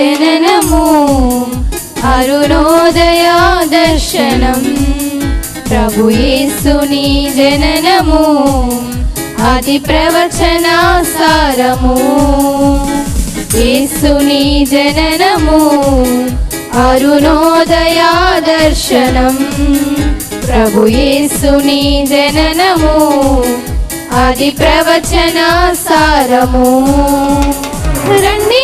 జననము అరుణోదయ దర్శనం ప్రభు యేసుని జననము అది ప్రవచన సారము యేసుని జననము అరుణోదయ దర్శనం ప్రభు యేసుని జననము అది ప్రవచన సారము రండి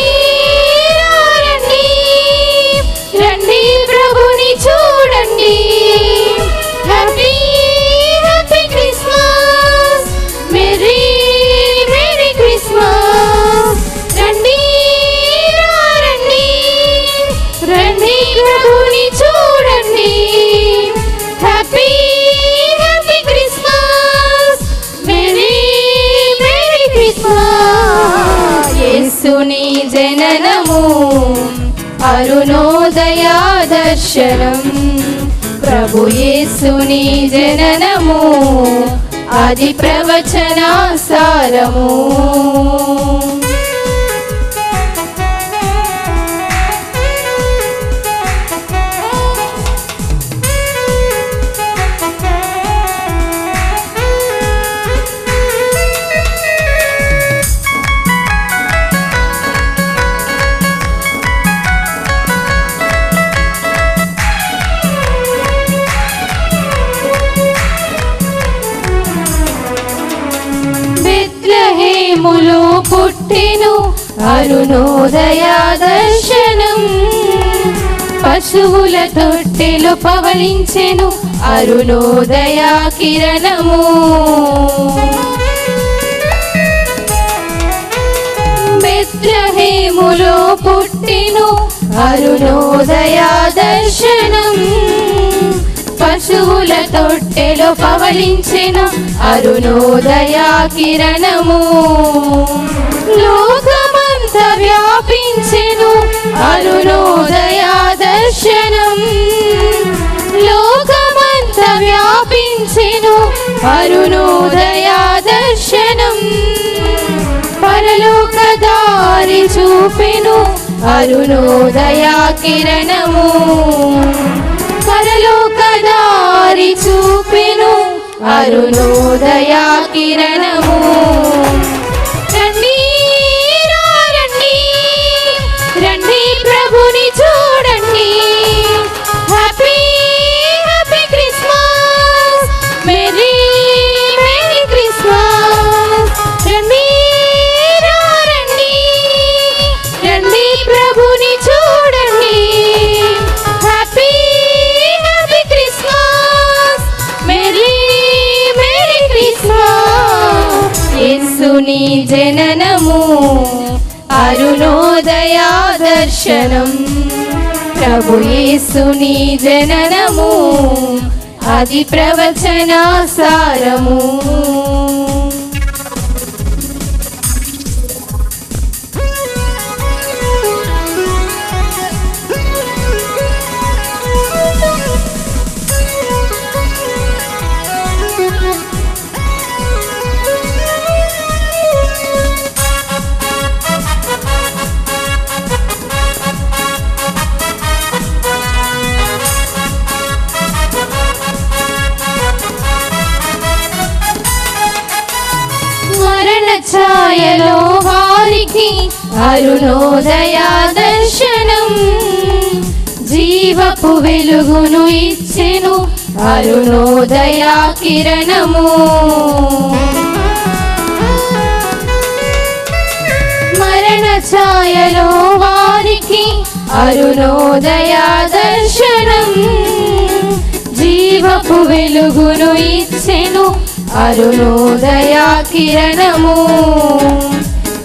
యేసుని జననము అరుణోదయ దర్శనం. ప్రభు యేసుని జననము అది ప్రవచన సారము. పుట్టెను అరుణోదయ దర్శనం పశువుల తొట్టెలు పవలించెను అరుణోదయ కిరణము బెత్లహేములో పుట్టెను అరుణోదయ దర్శనం పశువుల తొట్టెలో పవలించిన అరుణోదయ కిరణము. లోకమంత వ్యాపించెను అరుణోదయ దర్శనం. లోకమంత వ్యాపించెను అరుణోదయ దర్శనం. పరలోక దారి చూపెను అరుణోదయ కిరణము. పరలోక దారి చూపెను. అరుణోదయ కిరణము. నీ జననము అరుణోదయా దర్శనం. ప్రభు యేసుని జననము అది ప్రవచనా సారము ఛాయలో వారికి అరుణోదయ దర్శనం. జీవపు వెలుగును ఇచ్చెను అరుణోదయ కిరణము. మరణ ఛాయలో వారికి అరుణోదయ దర్శనం. జీవపు వెలుగును ఇచ్చెను అరుణోదయా కిరణము.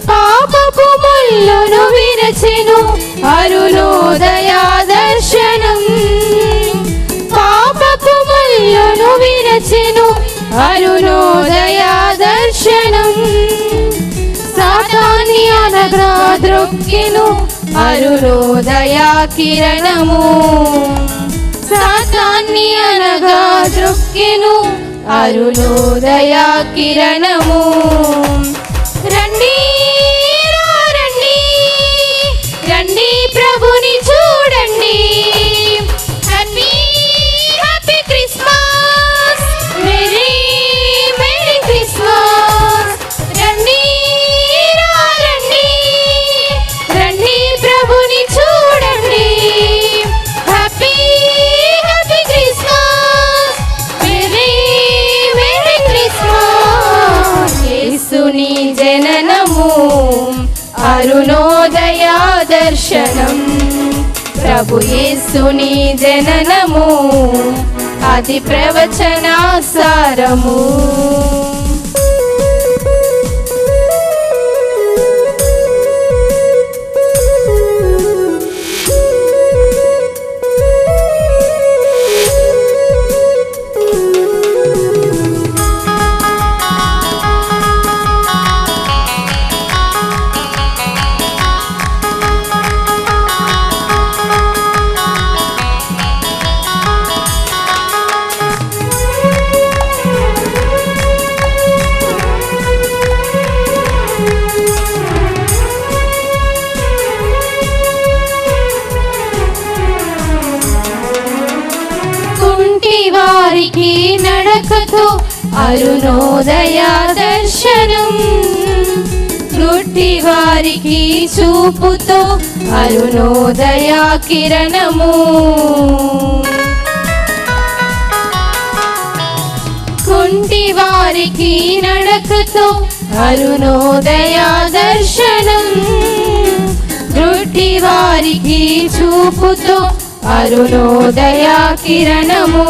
పాపపు ముల్లును విరచెను అరుణోదయా దర్శనం. పాపపు ముల్లును విరచెను అరుణోదయా దర్శనం. సాతాని అనగా ద్రొక్కెను అరుణోదయా కిరణము. సాతాన్ని అనగా ద్రొక్కెను అరుణోదయ కిరణము క్షణం. ప్రభు యేసుని జననము అది ప్రవచనాసారము. నడకతో అరుణోదయ దర్శనం. గుడ్డి వారికి చూపుతో అరుణోదయ కిరణము. కుంటి వారికి నడకతో అరుణోదయ దర్శనం. గుడ్డి వారికి చూపుతో అరుణోదయ కిరణము.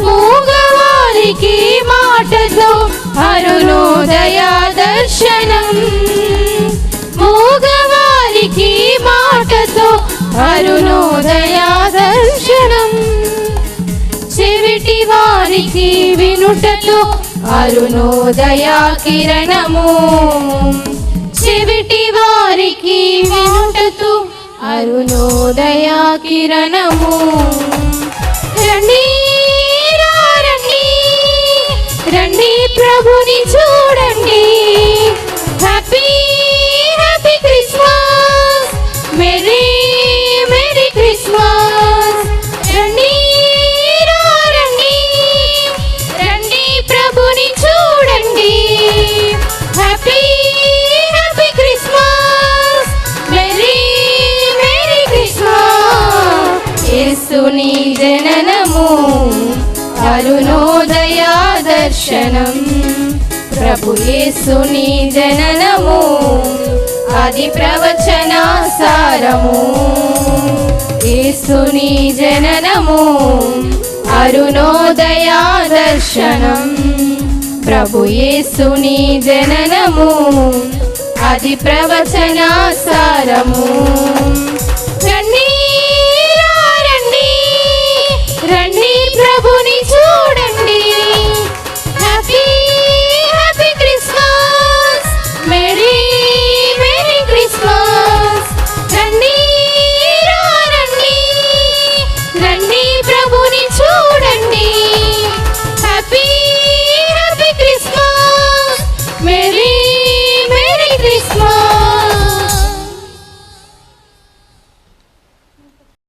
మూగవారికి మాటతో అరుణోదయ దర్శనం. మూగవారికి మాటతో అరుణోదయ దర్శనం. చెవిటి వారికి వినుటతో అరుణోదయ కిరణము. చెవిటి వారికి వినుటతో అరుణోదయ కిరణము. రండి ప్రభుని చూడండి. Happy happy Christmas merry merry Christmas రండి రండి. రండి ప్రభుని చూడండి. Happy happy Christmas merry merry Christmas యేసుని జననము అరుణోదయా దర్శనం. ప్రభు యేసుని జననము అది ప్రవచన సారము. యేసుని జననము అరుణోదయ దర్శనం. ప్రభు యేసుని జననము అది ప్రవచన సారము.